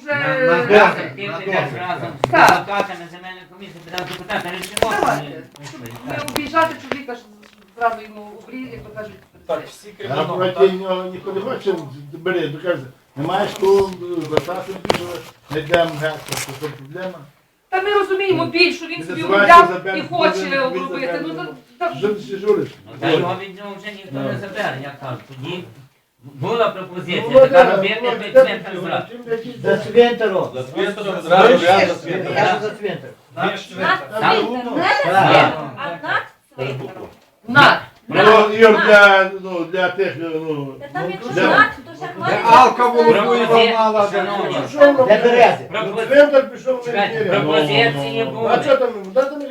вже... На- на- Разом, на ти дозвіл, разом з Так. депутатами земельної комісії, підеш депутата, рішимо. Давайте. Не обіжати чоловіка, зразу йому обріз, як то кажуть. Так, всі крім одного, проти так? нього ніхто не хоче, бери, докаже, не маєш кого звертати не йдемо гетто, що це проблема. Та ми розуміємо біль, що він собі називається Забер- і хоче обробити. Ну, та- та- Що журиш? Ну, Та його від нього вже ніхто не забере, як кажуть. Тоді була пропозиція, Ну, така робити, ну, під де зразу. За цвинтаром. За цвинтаром зразу рядом є? цвинтар. Я за цвинтар. Знаєш, Над? Так. А над. Ну, для, ну, для тих, ну, там якщо то ще мала, Для берези. Ну, Цвинтар пішов в пропозиції Ну, були. А що там, де там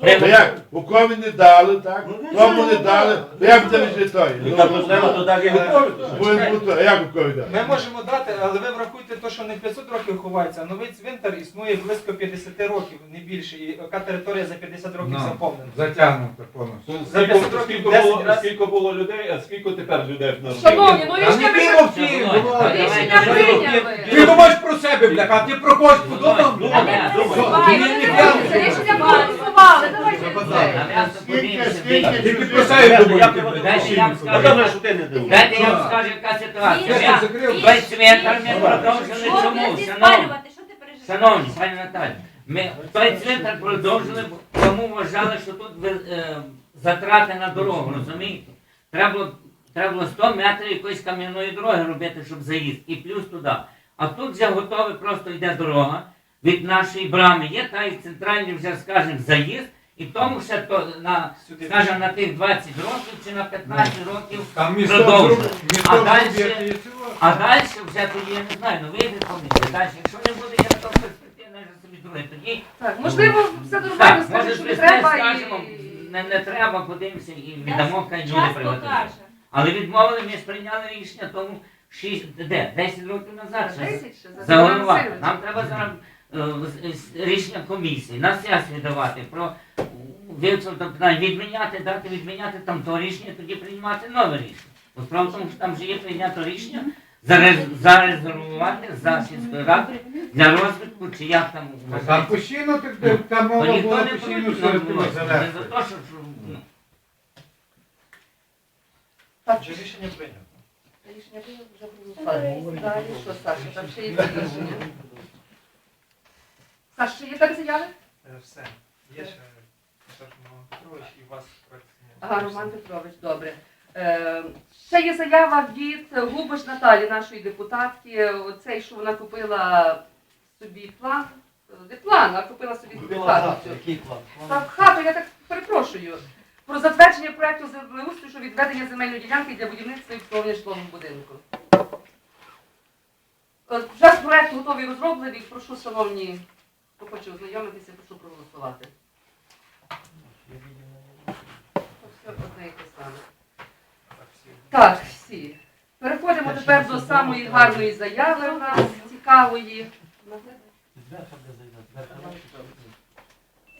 Прямо- Та як, у комі не дали, так, кому не дали, то як це вже той? Яка проблема, то так і виходить. А як у комі дали? Ми можемо дати, але ви врахуйте те, що не 500 років ховається, а новий цвинтар існує близько 50 років, не більше. І яка територія за 50 років Ну. заповнена. Затягнуто повністю. За 50 Скільки, років скільки, 10 було, раз. скільки було людей, а скільки тепер людей на Шановні, ну рішення не давайте. Ти думаєш про себе, бляха, ти про когось подумав? Скільки, про себе. Дайте я вам А скажу. добре, що ти не дивишся. Дайте я вам скажу, яка ситуація. Міша, закрив. Міша, ми продовжили чому? Шановні? Що ти переживаєш? шановні, пані Наталі, ми той цвинтар продовжили, тому вважали, що тут е, затрати на дорогу, розумієте? Треба треба було 100 метрів якоїсь кам'яної дороги робити, щоб заїзд, і плюс туди. А тут вже готове, просто йде дорога від нашої брами. Є та і центральний вже, скажімо, заїзд, і тому ще то на, скажімо, на тих 20 років чи на 15 років Там місто Продовжуй. зруб- А місто дальше- зруб'яти і цього. А далі вже тоді я не знаю, ну вийде комісія. Далі, якщо не буде, я то перспективно вже собі друге. Тоді Так, можливо, все нормально, може що не треба скажемо, і... не, не треба, подивимося і віддамо хай люди Час Але відмовили, ми ж прийняли рішення тому 6, де, 10 років назад. ще 10 за Заголовати. Нам треба зараз е, рішення комісії на сесію давати про вивчення питання, відміняти, дати відміняти там то рішення, тоді приймати нове рішення. От справа в тому, що там вже є прийнято рішення зарезервувати за сільською радою для розвитку, чи як там Там постійно так, де- там То мова ніхто була не постійно проти було. Не за те, що що, ну, Так, Вже рішення прийнято. Рішення було вже проголосували. Далі, що, Саша, там ще є рішення? Саша, ще є так заяви? Е, Все. Є ще Саш Роман Петрович і вас проект. Ага, Роман Петрович, добре. Е, ще є заява від Губиш Наталі, нашої депутатки. Оцей, що вона купила собі план. Не план, а купила собі хату. цю. Який план? Так, хату, я так перепрошую. Про затвердження проекту землеустрою щодо відведення земельної ділянки для будівництва і обслуговування житлового будинку. Е, Вже проект готовий розроблений. Прошу, шановні, хто хоче ознайомитися, прошу проголосувати. Все одне і те саме. Так, всі. Так, всі. Переходимо тепер до самої гарної заяви у нас, цікавої.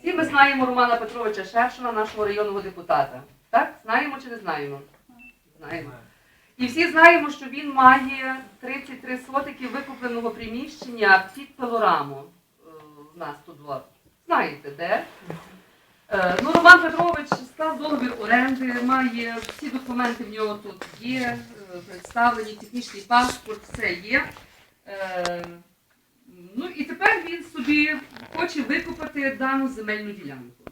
Всі ми знаємо Романа Петровича Шершина, нашого районного депутата. Так? Знаємо чи не знаємо? Знаємо. І всі знаємо, що він має 33 сотики викупленого приміщення під пилораму. Е, тут два. Знаєте, де? Е, Ну, Роман Петрович склав договір оренди, має всі документи в нього тут є, е, представлені, технічний паспорт, все є. Ну і тепер він собі хоче викупити дану земельну ділянку.